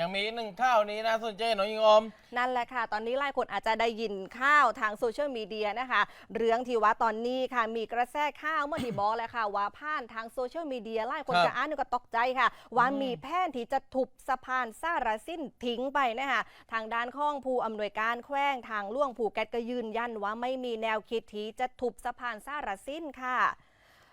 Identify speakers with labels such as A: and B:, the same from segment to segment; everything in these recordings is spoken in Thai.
A: ยังมีหนึ่งข้าวนี้นะสนใจหน่อยยิงอม
B: นั่นแหละค่ะ ตอนนี้หลายคนอาจจะได้ยินข้าวทางโซเชียลมีเดียนะคะ เรื่องที่ว่าตอนนี้ค่ะ มีกระแสข้าวเมื่อที่บอกแล้วค่ะ ว่าผ่านทางโซเชียลมีเดียหลายคน
A: ครับ
B: จะอ่านก็ตกใจค่ะ ว่า
A: มี
B: แผนที่จะทุบสะพานซาราสิ้นทิ้งไปนะคะทางด้านข้องผู้อำนวยการแขวงทางล่วงผูกแกตก็ยืนยันว่าไม่มีแนวคิดที่จะทุบสะพานซาราสิ้นค่ะ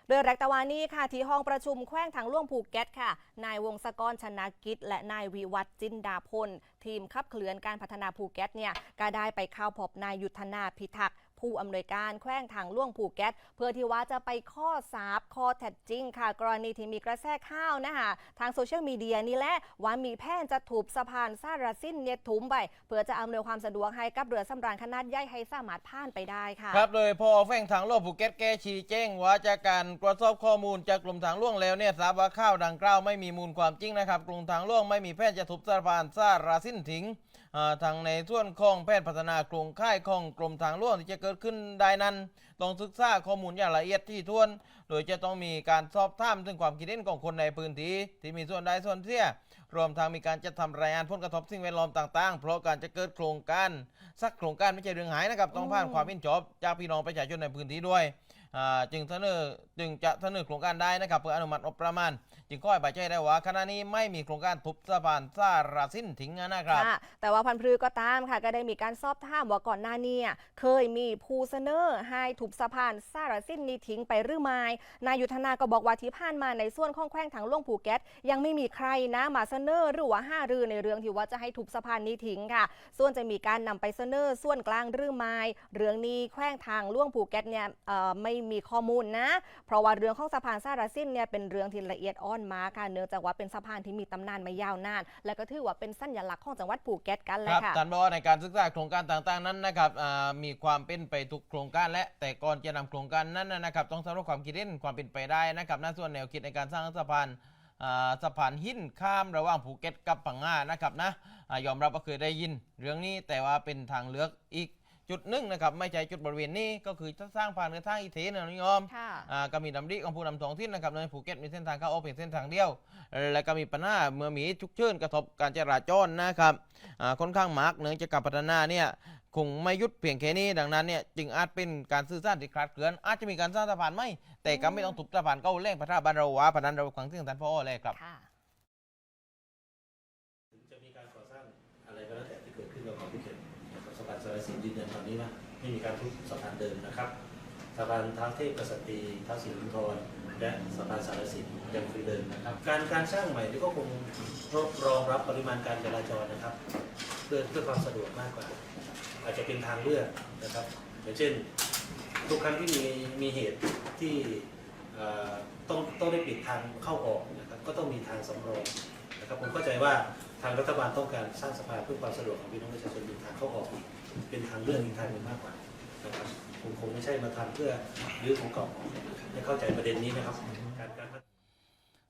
B: โดยแรกตะวันนี้ค่ะที่ห้องประชุมแขวงทางล่วงภูเก็ตค่ะ นายวงศกรชนะกิจ และนายวิวัฒจินดาพล ทีมขับเคลื่อนการพัฒนาภูเก็ตเนี่ยก็ได้ไปเข้าพบนายยุทธนาพิทักษ์ ผู้อำนวยการแขวงทางล่วงภูเก็ตเพื่อที่ว่าจะไปข้อสาบข้อแท็จริงค่ะ กรณีที่มีกระแสข้าวนะคะทางโซเชียลมีเดียนี่แหละว่ามีแผนจะถูบสะพานซาราซินเนี่ยถุมไป เพื่อจะอำนวยความสะดวกให้กับเรือสำราญขนาดใหญ่ให้สามารถผ่านไปได้ค่ะ
A: ครับโดยพอแฝงทางหลวงภูเก็ตแก้ชี้แจงว่าจากการตรวจสอบข้อมูลจากกลุ่มทางหลวงแล้วเนี่ยทราบว่าข้าวดังกล่าวไม่มีมูลความจริงนะครับกลุ่มทางหลวงไม่มีแผนจะทุบสะพานซาราสิ้นถิง ทางในส่วนของแผนพัฒนาโครงข่ายของกรมทางหลวงที่จะเกิดขึ้นได้นั้น ต้องศึกษาข้อมูลอย่างละเอียดที่ถ้วน โดยจะต้องมีการสอบถามถึงความคิดเห็นของคนในพื้นที่ที่มีส่วนได้ส่วนเสีย รวมทั้งมีการจัดทำรายงานผลกระทบสิ่งแวดล้อมต่างๆ เพราะการจะเกิดโครงการสักโครงการไม่ใช่เรื่องหายนะครับต้องผ่านความเห็นชอบจากพี่น้องประชาชนในพื้นที่ด้วย จึงเสนอจึงจะเสนอโครงการได้นะครับเพื่ออนุมัติงบประมาณ จึงขอให้บาใจได้ว่าขณะนี้ไม่มีโครงการทุบสะพานสาราสิ้นทิ้งนะครับ
B: แต่ว่าพันพลือก็ตามค่ะก็ได้มีการสอบถามว่าก่อนหน้านี้เคยมีผู้เสนอให้ถูกสะพานซาราซินนี้ทิ้งไปหรือไม่นายยุทธนาก็บอกว่าที่ผ่านมาในส่วนของแขวงทางหล่วงภูเก็ตยังไม่มีใครนะมาเสนอหรือว่าห้ารือในเรื่องที่ว่าจะให้ถูกสะพานนี้ทิ้งค่ะ ส่วนจะมีการนำไปเสนอส่วนกลางหรือไม่เรื่องนี้แขวงทางหล่วงภูเก็ตเนี่ยไม่มีข้อมูลนะ เพราะว่าเรื่องของสะพานซาราซินเนี่ยเป็นเรื่องที่ละเอียดอ่อนมากค่ะเนื่องจากว่าเป็นสะพานที่มีตำนานมายาวนาน และก็ถือว่าเป็นสัญลักษณ์ของจังหวัดภูเก็ตกันเล
A: ค
B: ย
A: รับ
B: ค่ะ
A: ท่านบอกว่าในการศึกษาโครงการต่างๆนั้นนะครับมีความเป็นไปทุกโครงการและแต่ก่อนจะนำโครงการนั้นนะครับต้องสำรุปความคิดเห็นความเป็นไปได้นะครับณส่วนแนวคิดในการสร้างสะพานสะพานหินข้ามระหว่างภูเก็ตกับพังงานะครับนะอ่ายอมรับว่าเคยได้ยิน เรื่องนี้แต่ว่าเป็นทางเลือกอีก จุดหนึ่งนะครับไม่ใช่จุดบริเวณนี้ก็คือจะสร้างผ่านกระทางอีเทนะนิยม
B: ค่ะ
A: อ่าก็มีดำริของผู้นำท้องถิ่นนะครับในภูเก็ตมีเส้นทางเข้าออกเพียงเส้นทางเดียว และก็มีปัญหาเมื่อมีฉุกเฉินกระทบการจราจรนะครับอ่าค่อนข้างมากเนื่องจากการพัฒนาเนี่ยคงไม่หยุดเพียงแค่นี้ดังนั้นเนี่ยจึงอาจเป็นการสื่อสารที่คลาดเคลื่อน อาจจะมีการสร้างสะพานไหมแต่ก็ไม่ต้องทุบสะพานเก้าเล่งพระราบานเราว่าพนันเราขังที่ท่านพ่อเลยครับ
B: ค่ะ
C: ถึงจะมีการก่อสร้างอะไรก็แล้วแต่ที่เกิดขึ้นกับของภูเก็ตกับสะพานสารสินยืนยันตอนนี้ว่าไม่มีการทุบสะพานเดิมนะครับสะพานท้าเทพกษัตรีท้าสิรินทรและสะพานสารสินยังคือเดิมนะครับ การการสร้างใหม่นี่ก็คงรองรับปริมาณการจราจรนะครับ เพื่อเพื่อความสะดวกมากกว่า อาจจะเป็นทางเลือกนะครับอย่างเช่น ทุกครั้งที่มีมีเหตุที่ต้องต้องได้ปิดทางเข้าออกนะครับก็ต้องมีทางสำรองนะครับผมเข้าใจว่า ทางรัฐบาลต้องการสร้างสะพานเพื่อความสะดวกของพี่น้องประชาชนมีทางเข้าออกเป็นทางเลือกอีกทางหนึ่งมากกว่านะครับผมคงไม่ใช่มาทำเพื่อรื้อของเก่าออกให้เข้าใจประเด็นนี้นะครับการการ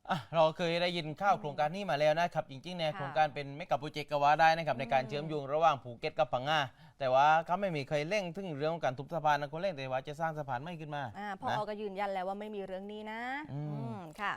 A: อะเราเคยได้ยินข่าวโครงการนี้มาแล้วนะครับ จริงๆเนี่ย
B: ค่ะ
A: โครงการเป็นไม่กับโปรเจกต์ก็ว่าได้นะครับในการ
B: อืม
A: เชื่อมโยงระหว่างภูเก็ตกับพังงาแต่ว่าเขาไม่มีใครเร่งถึงเรื่องของการทุบสะพานนะคนเร่งแต่ว่าจะสร้างสะพานไม่ขึ้นมา
B: อ่าพอ
A: นะ
B: ก็ยืนยันแล้วว่าไม่มีเรื่องนี้นะ
A: อืม
B: อืมค่ะ